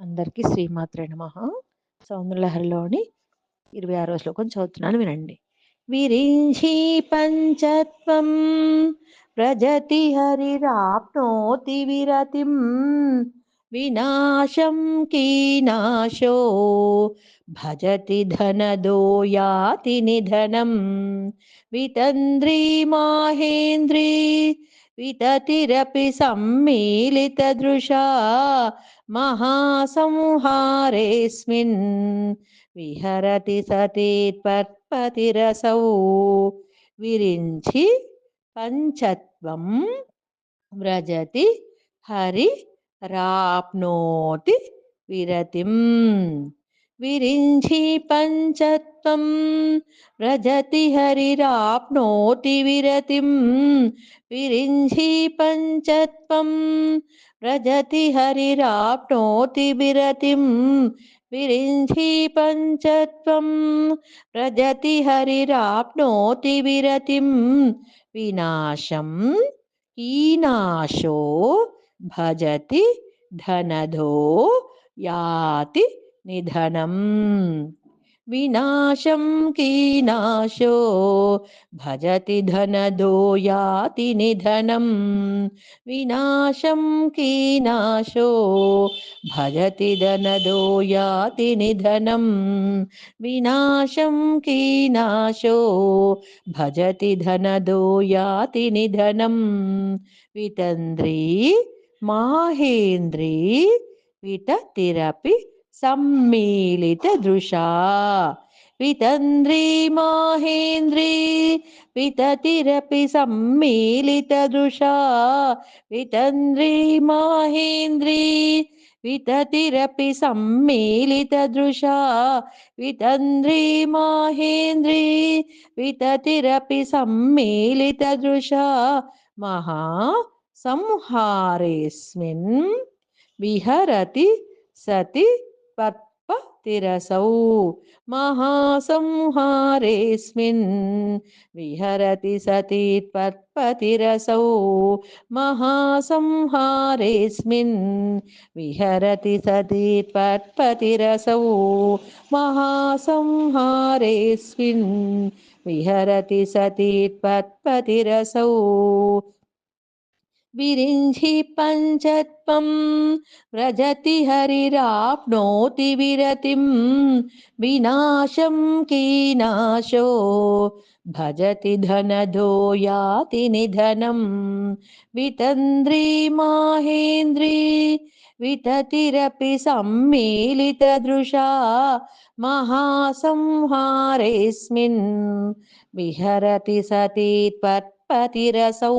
అందరికీ శ్రీమాత్రే నమ. సౌందర్యలహరిలోని ఇరవై ఆరో శ్లోకం చదువుతున్నాను వినండి. విరించి పంచత్వం ప్రజతి హరిరాప్నోతి విరతిం వినాశం కీనాశో భజతి ధనదో యాతి నిధనం వితంద్రీ మాహేంద్రీ विततिरपि सम्मीलितदृशा महासंहारेऽस्मिन् विहरति सतीत्पत्पतिरसौ विरिञ्चि पञ्चत्वं व्रजति हरिराप्नोति विरतिम् विरिञ्झि पञ्चत्वं रजति हरिराप्नोति विरतिं। विरिञ्झि पञ्चत्वं रजति हरिराप्नोति विरतिं। विरिञ्झि पञ्चत्वं रजति हरिराप्नोति विरतिं। विनाशं कीनाशो भजति धनधो, याति निधनम विनाशम की नाशो भजति धनदो याति निधनम विनाशम की नाशो भजति धनदो याति निधनम विनाशम की नाशो भजति धनदो याति निधनम वितंद्री माहेन्द्री विटतिरपि सम्मीलितदृशा वितन्द्री माहेन्द्री विततिरपि सम्मीलितदृशा वितन्द्री माहेन्द्री विततिरपि सम्मीलितदृशा वितन्द्री माहेन्द्री विततिरपि सम्मीलितदृशा महासंहारेऽस्मिन् विहरति सति పర్ప తిరసౌ మహాసంహారేస్మిన్ విహరతి సతీత్పర్పతిరసౌ మహాసంహారేస్మిన్ విహరతి సతీత్పర్పతిరసౌ మహాసంహారేస్మిన్ విహరతి సతీత్పర్పతిరసౌ विरिञ्झि पञ्चत्वं, व्रजति हरिराप्नोति विरतिं, विनाशं कीनाशो, भजति धनधो याति निधनं, वितन्द्री माहेन्द्री, विततिरपि सम्मीलितदृशा, महासंहारेऽस्मिन्, विहरति सती त्वत्पतिरसौ